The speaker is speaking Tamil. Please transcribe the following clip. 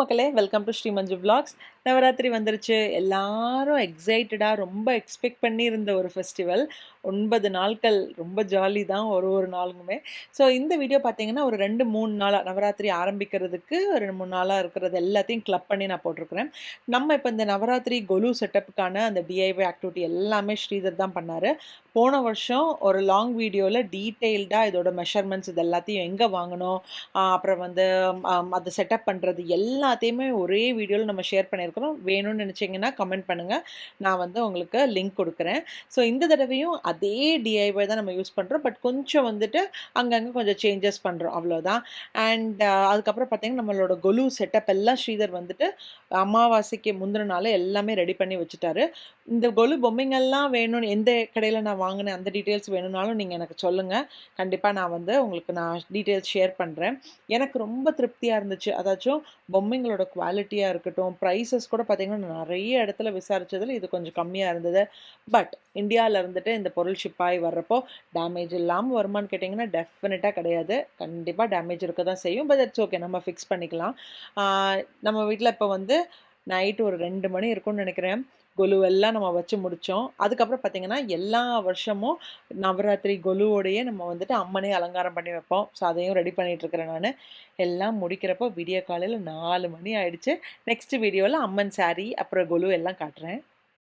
மக்களே welcome to Sri Manju vlogs. Navaratri வந்துருச்சு. எல்லாரும் எக்ஸைட்டடாக ரொம்ப எக்ஸ்பெக்ட் பண்ணி இருந்த ஒரு ஃபெஸ்டிவல் ஒன்பது நாட்கள் ரொம்ப ஜாலி தான் ஒரு ஒரு நாளுமே. ஸோ இந்த வீடியோ பார்த்தீங்கன்னா ஒரு ரெண்டு மூணு நாளாக நவராத்திரி ஆரம்பிக்கிறதுக்கு ஒரு ரெண்டு மூணு நாளாக இருக்கிறது எல்லாத்தையும் கிளப் பண்ணி நான் போட்டிருக்கிறேன். நம்ம இப்போ இந்த நவராத்திரி கொலு செட்டப்புக்கான அந்த டிஐவை ஆக்டிவிட்டி எல்லாமே ஸ்ரீதர் தான் பண்ணார். போன வருஷம் ஒரு லாங் வீடியோவில் டீட்டெயில்டாக இதோட மெஷர்மெண்ட்ஸ் இது எல்லாத்தையும் எங்கே வாங்கணும்? அப்புறம் வந்து அதை செட்டப் பண்ணுறது எல்லாம் எல்லாத்தையுமே ஒரே வீடியோவில் நம்ம ஷேர் பண்ணியிருக்கிறோம். வேணும்னு நினச்சிங்கன்னா கமெண்ட் பண்ணுங்கள் நான் வந்து உங்களுக்கு லிங்க் கொடுக்குறேன். ஸோ இந்த தடவையும் அதே டிஐவை தான் நம்ம யூஸ் பண்ணுறோம் பட் கொஞ்சம் வந்துட்டு அங்கங்கே கொஞ்சம் சேஞ்சஸ் பண்ணுறோம் அவ்வளோதான் அண்ட் அதுக்கப்புறம் பார்த்தீங்கன்னா நம்மளோட கொலு செட்டப் எல்லாம் ஸ்ரீதர் வந்துட்டு அமாவாசைக்கு முந்தின நாள் எல்லாமே ரெடி பண்ணி வச்சுட்டாரு. இந்த கொலு பொம்மைங்கள்லாம் வேணும்னு எந்த கடையில் நான் வாங்கினேன் அந்த டீட்டெயில்ஸ் வேணும்னாலும் நீங்கள் எனக்கு சொல்லுங்கள் கண்டிப்பாக நான் வந்து உங்களுக்கு நான் டீட்டெயில்ஸ் ஷேர் பண்ணுறேன் எனக்கு ரொம்ப திருப்தியாக இருந்துச்சு. அதாச்சும் பொம்மை பொம்மைங்களோட குவாலிட்டியாக இருக்கட்டும் ப்ரைஸஸ் கூட பார்த்தீங்கன்னா நிறைய இடத்துல விசாரித்ததில் இது கொஞ்சம் கம்மியாக இருந்தது. பட் இந்தியாவில் இருந்துட்டு இந்த பொருள் ஷிப் ஆகி வர்றப்போ டேமேஜ் இல்லாமல் வருமான்னு கேட்டிங்கன்னா டெஃபினட்டாக கிடையாது. கண்டிப்பாக டேமேஜ் இருக்க தான் செய்யும். பட் இட்ஸ் ஓகே நம்ம ஃபிக்ஸ் பண்ணிக்கலாம். நம்ம வீட்டில் இப்போ வந்து நைட்டு ஒரு ரெண்டு மணி இருக்கும்னு நினைக்கிறேன். கொலுவெல்லாம் நம்ம வச்சு முடித்தோம் அதுக்கப்புறம் பார்த்திங்கன்னா எல்லா வருஷமும் நவராத்திரி கொலுவோடையே நம்ம வந்துட்டு அம்மனே அலங்காரம் பண்ணி வைப்போம். ஸோ அதையும் ரெடி பண்ணிகிட்ருக்கிறேன் நான். எல்லாம் முடிக்கிறப்போ விடிய காலையில் நாலு மணி ஆயிடுச்சு. நெக்ஸ்ட் வீடியோவில் அம்மன் saree அப்புறம் கொலு எல்லாம் காட்டுறேன்.